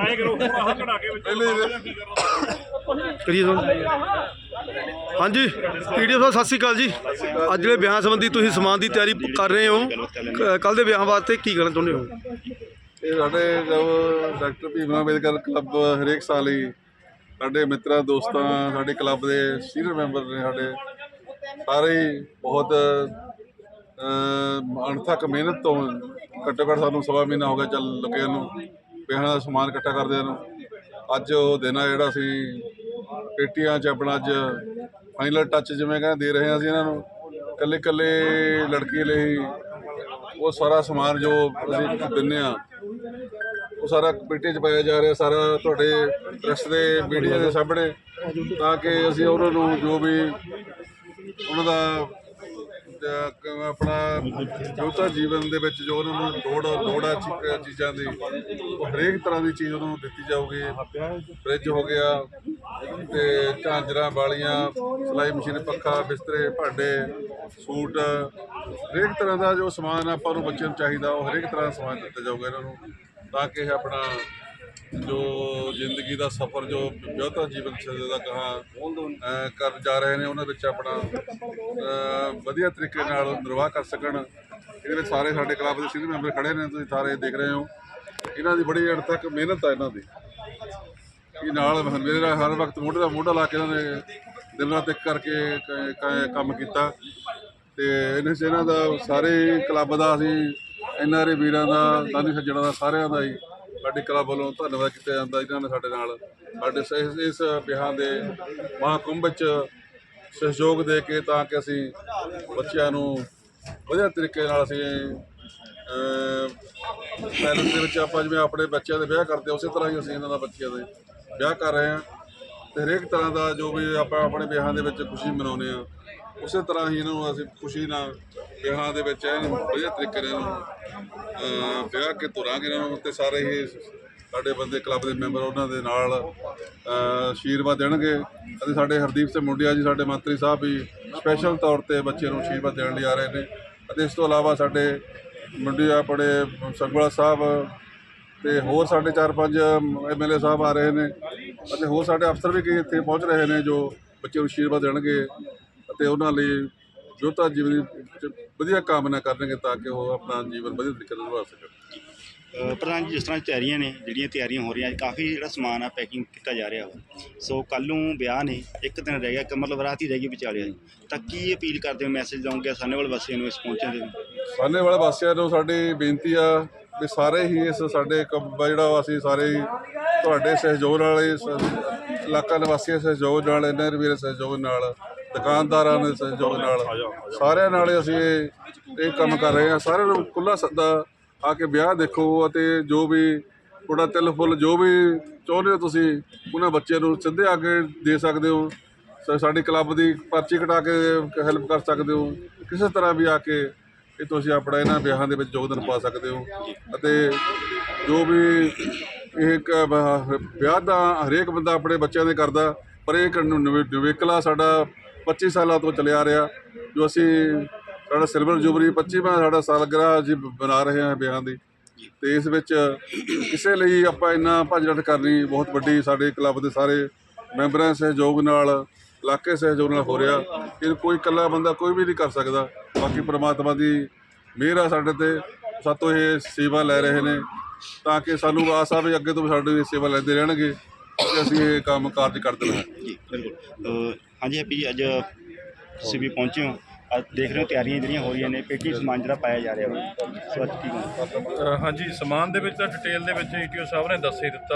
ਆਏ ਕਰੋ ਹੁਣ ਆਹ ਕਢਾ ਕੇ ਵਿੱਚ ਕੀ ਕਰਨਾ? ਕਰੀਏ ਤੁਹਾਨੂੰ? ਹਾਂਜੀ ਪੀਡੀਓ ਸਾਹਿਬ ਸਤਿ ਸ਼੍ਰੀ ਅਕਾਲ ਜੀ। ਅੱਜ ਜਿਹੜੇ ਵਿਆਹ ਸੰਬੰਧੀ ਤੁਸੀਂ ਸਮਾਨ ਦੀ ਤਿਆਰੀ ਕਰ ਰਹੇ ਹੋ। ਕੱਲ ਦੇ ਵਿਆਹ ਵਾਸਤੇ ਕੀ ਕਰਨਾ ਚਾਹੁੰਦੇ ਹੋ? ਇਹ ਸਾਡੇ ਜੋ ਡਾਕਟਰ ਭੀਮ ਅੰਬੇਦਕਰ ਕਲੱਬ ਹਰੇਕ ਸਾਲ ਹੀ ਸਾਡੇ ਮਿੱਤਰਾਂ ਦੋਸਤਾਂ ਸਾਡੇ ਕਲੱਬ ਦੇ ਸੀਨੀਅਰ ਮੈਂਬਰ ਨੇ ਸਾਡੇ। ਸਾਰੇ ਹੀ ਬਹੁਤ ਅਣਥੱਕ ਮਿਹਨਤ ਤੋਂ ਘੱਟੋ ਘੱਟ ਸਾਨੂੰ ਸਵਾ ਮਹੀਨਾ ਹੋ ਗਿਆ ਚੱਲ ਲੱਗੇ ਨੂੰ। ਵਿਆਹਾਂ ਦਾ ਸਮਾਨ ਇਕੱਠਾ ਕਰਦੇ ਨੂੰ ਅੱਜ ਉਹ ਦਿਨ ਆ ਜਿਹੜਾ ਅਸੀਂ ਪੇਟੀਆਂ 'ਚ ਆਪਣਾ ਅੱਜ ਫਾਈਨਲ ਟੱਚ ਜਿਵੇਂ ਕਹਿੰਦੇ ਦੇ ਰਹੇ ਹਾਂ ਅਸੀਂ ਇਹਨਾਂ ਨੂੰ। ਇਕੱਲੇ ਇਕੱਲੇ ਲੜਕੀ ਲਈ ਉਹ ਸਾਰਾ ਸਮਾਨ ਜੋ ਅਸੀਂ ਦਿੰਨੇ ਆ ਉਹ ਸਾਰਾ ਪੇਟੇ 'ਚ ਪਾਇਆ ਜਾ ਰਿਹਾ, ਸਾਰਾ ਤੁਹਾਡੇ ਪ੍ਰੈਸ ਦੇ ਮੀਡੀਆ ਦੇ ਸਾਹਮਣੇ ਤਾਂ ਕਿ ਅਸੀਂ ਉਹਨਾਂ ਨੂੰ ਜੋ ਵੀ ਉਹਨਾਂ ਦਾ ਆਪਣਾ ਜੋਤਾ ਜੀਵਨ ਦੇ ਵਿੱਚ ਜੋ ਉਹਨਾਂ ਨੂੰ ਲੋੜ ਲੋੜ ਆ ਚੀਜ਼ਾਂ ਦੀ ਉਹ ਹਰੇਕ ਤਰ੍ਹਾਂ ਦੀ ਚੀਜ਼ ਉਹਨਾਂ ਨੂੰ ਦਿੱਤੀ ਜਾਊਗੀ। ਫ੍ਰਿਜ ਹੋ ਗਿਆ, ਤੇ ਝਾਂਜਰਾਂ, ਵਾਲੀਆਂ, ਸਿਲਾਈ ਮਸ਼ੀਨ, ਪੱਖਾ, ਬਿਸਤਰੇ, ਭਾਂਡੇ, ਸੂਟ, ਹਰੇਕ ਤਰ੍ਹਾਂ ਦਾ ਜੋ ਸਮਾਨ ਆਪਾਂ ਨੂੰ ਬੱਚੇ ਨੂੰ ਚਾਹੀਦਾ, ਉਹ ਹਰੇਕ ਤਰ੍ਹਾਂ ਦਾ ਸਮਾਨ ਦਿੱਤਾ ਜਾਊਗਾ ਇਹਨਾਂ ਨੂੰ, ਤਾਂ ਕਿ ਇਹ ਆਪਣਾ ਜੋ ਜ਼ਿੰਦਗੀ ਦਾ ਸਫ਼ਰ, ਜੋ ਵਿਆਹਤਾ ਜੀਵਨ ਸ਼ੈਲੀ ਦਾ ਕਹਾ ਕਰਨ ਜਾ ਰਹੇ ਨੇ, ਉਹਨਾਂ ਵਿੱਚ ਆਪਣਾ ਵਧੀਆ ਤਰੀਕੇ ਨਾਲ ਨਿਰਵਾਹ ਕਰ ਸਕਣ। ਇਹਦੇ ਵਿੱਚ ਸਾਰੇ ਸਾਡੇ ਕਲੱਬ ਦੇ ਸੀਨੀਅਰ ਮੈਂਬਰ ਖੜੇ ਨੇ, ਤੁਸੀਂ ਸਾਰੇ ਦੇਖ ਰਹੇ ਹੋ। ਇਹਨਾਂ ਦੀ ਬੜੀ ਅੜਤੱਕ ਮਿਹਨਤ ਆ ਇਹਨਾਂ ਦੀ। ਇਹ ਨਾਲ ਮੇਰੇ ਨਾਲ ਹਰ ਵਕਤ ਮੋਢੇ ਦਾ ਮੋਢਾ ਲਾ ਕੇ ਇਹਨਾਂ ਨੇ ਦਿਨ ਰਾਤ ਇੱਕ ਕਰਕੇ ਕੰਮ ਕੀਤਾ। ਤੇ ਇਹਨਾਂ 'ਚ ਇਹਨਾਂ ਦਾ ਸਾਰੇ ਕਲੱਬ ਦਾ, ਅਸੀਂ ਐਨਆਰਏ ਵੀਰਾਂ ਦਾ, ਦਾਨੀ ਸੱਜਣਾ ਦਾ, ਸਾਰਿਆਂ ਦਾ ਹੀ ਸਾਡੀ ਕਲੱਬ ਵੱਲੋਂ ਧੰਨਵਾਦ ਕੀਤਾ ਜਾਂਦਾ ਇਹਨਾਂ ਨੇ ਸਾਡੇ ਨਾਲ। ਸਾਡੇ ਸ- ਇਸ- ਇਸ ਵਿਆਹਾਂ ਦੇ ਮਹਾਕੁੰਭ ਵਿੱਚ ਸਹਿਯੋਗ ਦੇ ਕੇ ਤਾਂ ਕਿ ਅਸੀਂ ਬੱਚਿਆਂ ਨੂੰ ਵਧੀਆ ਤਰੀਕੇ ਨਾਲ ਅਸੀਂ ਪੈਲਸ ਦੇ ਵਿੱਚ ਆਪਾਂ ਜਿਵੇਂ ਆਪਣੇ ਬੱਚਿਆਂ ਦੇ ਵਿਆਹ ਕਰਦੇ ਹਾਂ, ਉਸੇ ਤਰ੍ਹਾਂ ਹੀ ਅਸੀਂ ਇਹਨਾਂ ਦਾ ਬੱਚਿਆਂ ਦੇ ਵਿਆਹ ਕਰ ਰਹੇ ਹਾਂ। ਤੇ ਹਰੇਕ ਤਰ੍ਹਾਂ ਦਾ ਜੋ ਵੀ ਆਪਾਂ ਆਪਣੇ ਵਿਆਹਾਂ ਦੇ ਵਿੱਚ ਖੁਸ਼ੀ ਮਨਾਉਂਦੇ ਆ ਉਸੇ ਤਰ੍ਹਾਂ ਹੀ ਇਹਨਾਂ ਨੂੰ ਅਸੀਂ ਖੁਸ਼ੀ ਨਾਲ ਵਿਆਹਾਂ ਦੇ ਵਿੱਚ ਐਨ ਵਧੀਆ ਤਰੀਕੇ ਨਾਲ ਇਹਨੂੰ ਵਿਆਹ ਕੇ ਤੁਰਾਂਗੇ ਇਹਨਾਂ ਨੂੰ ਤੇ ਸਾਰੇ ਹੀ ਸਾਡੇ ਬੰਦੇ, ਕਲੱਬ ਦੇ ਮੈਂਬਰ ਉਹਨਾਂ ਦੇ ਨਾਲ ਆਸ਼ੀਰਵਾਦ ਦੇਣਗੇ। ਅਤੇ ਸਾਡੇ ਹਰਦੀਪ ਸਿੰਘ ਮੁੰਡਿਆ ਜੀ, ਸਾਡੇ ਮੰਤਰੀ ਸਾਹਿਬ ਵੀ ਸਪੈਸ਼ਲ ਤੌਰ ਤੇ ਬੱਚੇ ਨੂੰ ਆਸ਼ੀਰਵਾਦ ਦੇਣ ਲਈ ਆ ਰਹੇ ਨੇ। ਅਤੇ ਇਸ ਤੋਂ ਇਲਾਵਾ ਸਾਡੇ ਮੁੰਡਿਆ ਆਪਣੇ ਸੰਗਵਾਲਾ ਸਾਹਿਬ ਤੇ ਹੋਰ ਸਾਡੇ ਚਾਰ ਪੰਜ ਐਮਐਲਏ ਸਾਹਿਬ ਆ ਰਹੇ ਨੇ। ਅਤੇ ਹੋਰ ਸਾਡੇ ਅਫਸਰ ਵੀ ਕਈ ਇੱਥੇ ਪਹੁੰਚ ਰਹੇ ਨੇ ਜੋ ਬੱਚੇ ਨੂੰ ਆਸ਼ੀਰਵਾਦ ਦੇਣਗੇ। ਅਤੇ ਉਹਨਾਂ ਲਈ ਜੋਤਾ ਜੀਵਨੀ ਵਧੀਆ ਕਾਮਨਾ ਕਰਨਗੇ ਤਾਂ ਕਿ ਉਹ ਆਪਣਾ ਜੀਵਨ ਵਧੀਆ ਤਰੀਕੇ ਨਾਲ ਨਿਭਾ ਸਕਣ। ਪ੍ਰਧਾਨ ਜੀ ਜਿਸ ਤਰ੍ਹਾਂ ਤਿਆਰੀਆਂ ਨੇ ਜਿਹੜੀਆਂ ਤਿਆਰੀਆਂ ਹੋ ਰਹੀਆਂ ਅੱਜ ਕਾਫੀ ਜਿਹੜਾ ਸਮਾਨ ਆ ਪੈਕਿੰਗ ਕੀਤਾ ਜਾ ਰਿਹਾ ਵਾ। ਸੋ ਕੱਲ ਨੂੰ ਵਿਆਹ ਨੇ ਇੱਕ ਦਿਨ ਰਹਿ ਗਿਆ ਇੱਕ ਮਤਲਬ ਰਾਤ ਹੀ ਰਹਿ ਗਈ ਵਿਚਾਲੇ ਜੀ ਤਾਂ ਕੀ ਅਪੀਲ ਕਰਦੇ ਹੋ ਮੈਸੇਜ ਦਵਾਂਗੇ ਸਾਨੇਵਾਲ ਵਾਸੀਆਂ ਨੂੰ ਇਸ ਪਹੁੰਚਣ ਦੇ ਨੂੰ? ਸਾਨੇ ਵਾਲੇ ਵਾਸੀਆਂ ਨੂੰ ਸਾਡੀ ਬੇਨਤੀ ਆ ਵੀ ਸਾਰੇ ਹੀ ਇਸ ਸਾਡੇ ਕੰਮ ਦਾ ਜਿਹੜਾ ਵਾ ਅਸੀਂ ਸਾਰੇ ਹੀ ਤੁਹਾਡੇ ਸਹਿਯੋਗ ਨਾਲ ਇਸ ਇਲਾਕਾ ਨਿਵਾਸੀਆਂ ਦੇ ਸਹਿਯੋਗ ਨਾਲ ਇਹਨਾਂ ਦੇ ਵੀਰੇ ਸਹਿਯੋਗ ਨਾਲ ਦੁਕਾਨਦਾਰਾਂ ਦੇ ਸਹਿਯੋਗ ਨਾਲ, ਸਾਰਿਆਂ ਨਾਲ ਅਸੀਂ ਇਹ ਇਹ ਕੰਮ ਕਰ ਰਹੇ ਹਾਂ। ਸਾਰਿਆਂ ਨੂੰ ਖੁੱਲਾ ਸੱਦਾ ਆ ਕੇ ਵਿਆਹ ਦੇਖੋ ਅਤੇ ਜੋ ਵੀ ਤੁਹਾਡਾ ਤਿਲ ਫੁੱਲ, ਜੋ ਵੀ ਚਾਹੁੰਦੇ ਹੋ ਤੁਸੀਂ, ਉਹਨਾਂ ਬੱਚਿਆਂ ਨੂੰ ਸਿੱਧੇ ਆ ਕੇ ਦੇ ਸਕਦੇ ਹੋ। ਸਾ- ਸਾਡੀ ਕਲੱਬ ਦੀ ਪਰਚੀ ਕਟਾ ਕੇ ਹੈਲਪ ਕਰ ਸਕਦੇ ਹੋ। ਕਿਸੇ ਤਰ੍ਹਾਂ ਵੀ ਆ ਕੇ ਇਹ ਤੁਸੀਂ ਆਪਣਾ ਇਹਨਾਂ ਵਿਆਹਾਂ ਦੇ ਵਿੱਚ ਯੋਗਦਾਨ ਪਾ ਸਕਦੇ ਹੋ ਅਤੇ ਜੋ ਵੀ ਇਹ ਇੱਕ ਵਿਆਹ ਦਾ ਹਰੇਕ ਬੰਦਾ ਆਪਣੇ ਬੱਚਿਆਂ ਦੇ ਕਰਦਾ, ਪਰ ਇਹ ਨਿਵੇ- ਨਿਵੇਕਲਾ ਸਾਡਾ 25 ਸਾਲਾਂ ਤੋਂ ਚੱਲਿਆ ਆ ਰਿਹਾ। ਜੋ ਅਸੀਂ ਸਾਡਾ ਸਿਲਵਰ ਜੁਬਲੀ 25ਵਾਂ ਸਾਡਾ ਸਾਲਗਿਰਾ ਜੀ ਬਣਾ ਰਹੇ ਹਾਂ ਵਿਆਹਾਂ ਦੀ। ਤੇ ਇਸ ਵਿੱਚ ਕਿਸੇ ਲਈ ਆਪਾਂ ਇੰਨਾ ਭੱਜ ਕਰਨੀ ਬਹੁਤ ਵੱਡੀ ਸਾਡੇ ਕਲੱਬ ਦੇ ਸਾਰੇ ਮੈਂਬਰਾਂ ਦੇ ਸਹਿਯੋਗ ਨਾਲ, ਇਲਾਕੇ ਸਹਿਯੋਗ ਨਾਲ ਹੋ ਰਿਹਾ ਇਹ ਕੋਈ ਇਕੱਲਾ ਬੰਦਾ ਕੋਈ ਵੀ ਨਹੀਂ ਕਰ ਸਕਦਾ। ਬਾਕੀ ਪ੍ਰਮਾਤਮਾ ਦੀ ਮਿਹਰ ਆ ਸਾਡੇ ਤੇ। ਸਾਤੋਂ ਇਹ ਸੇਵਾ ਲੈ ਰਹੇ ਨੇ ਤਾਂ ਕਿ ਸਾਨੂੰ ਆਸ ਆ ਵੀ ਅੱਗੇ ਤੋਂ ਵੀ ਸਾਡੀ ਸੇਵਾ ਲੈਂਦੇ ਰਹਿਣਗੇ ਤੇ ਅਸੀਂ ਇਹ ਕੰਮ ਕਾਰਜ ਕਰਦੇ ਰਹਾਂਗੇ ਜੀ, ਬਿਲਕੁਲ। ਹਾਂਜੀ ਹੈਪੀ ਜੀ ਅੱਜ ਤੁਸੀਂ ਵੀ ਪਹੁੰਚੇ ਹੋ। ਅੱਜ ਦੇਖ ਰਹੇ ਹੋ ਤਿਆਰੀਆਂ ਜਿਹੜੀਆਂ ਹੋ ਰਹੀਆਂ ਨੇ ਪੇਟੀ ਸਮਾਨ ਜਿਹੜਾ ਪਾਇਆ ਜਾ ਰਿਹਾ ਵਾ। ਸੋ ਅੱਜ ਕੀ ਕਹੋਗੇ? ਅ, ਹਾਂਜੀ ਸਮਾਨ ਦੇ ਵਿੱਚ ਤਾਂ ਡਿਟੇਲ ਦੇ ਵਿੱਚ ਈਟੀਓ ਸਾਹਿਬ ਨੇ ਦੱਸ ਹੀ ਦਿੱਤਾ।